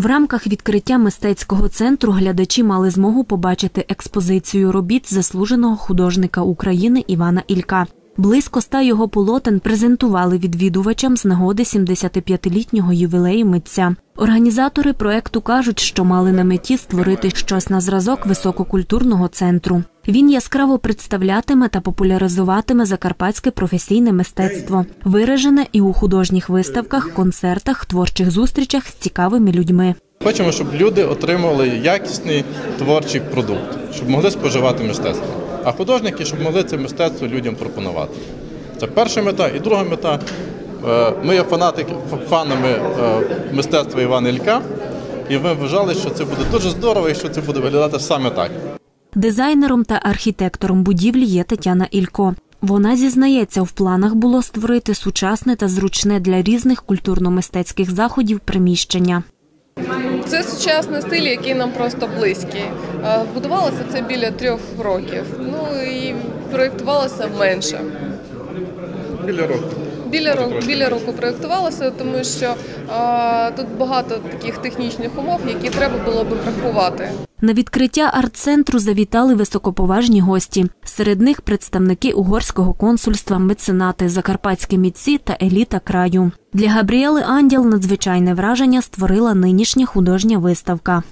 В рамках відкриття мистецького центру глядачі мали змогу побачити експозицію робіт заслуженого художника України Івана Ілька. Близько ста його полотен презентували відвідувачам з нагоди 75-літнього ювілею митця. Організатори проекту кажуть, що мали на меті створити щось на зразок висококультурного центру. Він яскраво представлятиме та популяризуватиме закарпатське професійне мистецтво, виражене і у художніх виставках, концертах, творчих зустрічах з цікавими людьми. Хочемо, щоб люди отримували якісний творчий продукт, щоб могли споживати мистецтво. А художники, щоб могли це мистецтво людям пропонувати. Це перша мета. І друга мета. е, Ми є фанатики, фанами е, мистецтва Івана Ілька, і ми вважали, що це буде дуже здорово і що це буде виглядати саме так. Дизайнером та архітектором будівлі є Тетяна Ілько. Вона зізнається, в планах було створити сучасне та зручне для різних культурно-мистецьких заходів приміщення. Це сучасний стиль, який нам просто близький. Е, Будувалося це біля трьох років. Ну і проєктувалося менше. Біля року. Біля року, біля року проєктувалося, тому що е, тут багато таких технічних умов, які треба було би врахувати. На відкриття арт-центру завітали високоповажні гості. Серед них представники угорського консульства, меценати, закарпатські митці та еліта краю. Для Габріели Анділ надзвичайне враження створила нинішня художня виставка.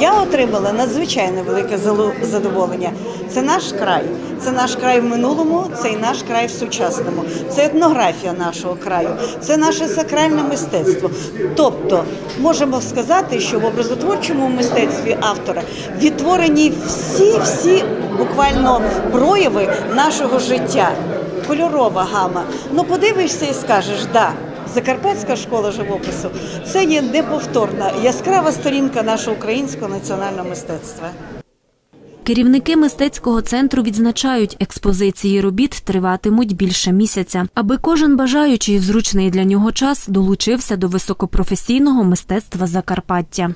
Я отримала надзвичайно велике задоволення. Це наш край. Це наш край в минулому, це і наш край в сучасному. Це етнографія нашого краю, це наше сакральне мистецтво. Тобто, можемо сказати, що в образотворчому мистецтві автора відтворені всі, всі буквально прояви нашого життя. Кольорова гама. Ну подивишся і скажеш, да. Закарпатська школа живопису це є неповторна яскрава сторінка нашого українського національного мистецтва. Керівники мистецького центру відзначають, експозиції робіт триватимуть більше місяця, аби кожен бажаючий в зручний для нього час долучився до високопрофесійного мистецтва Закарпаття.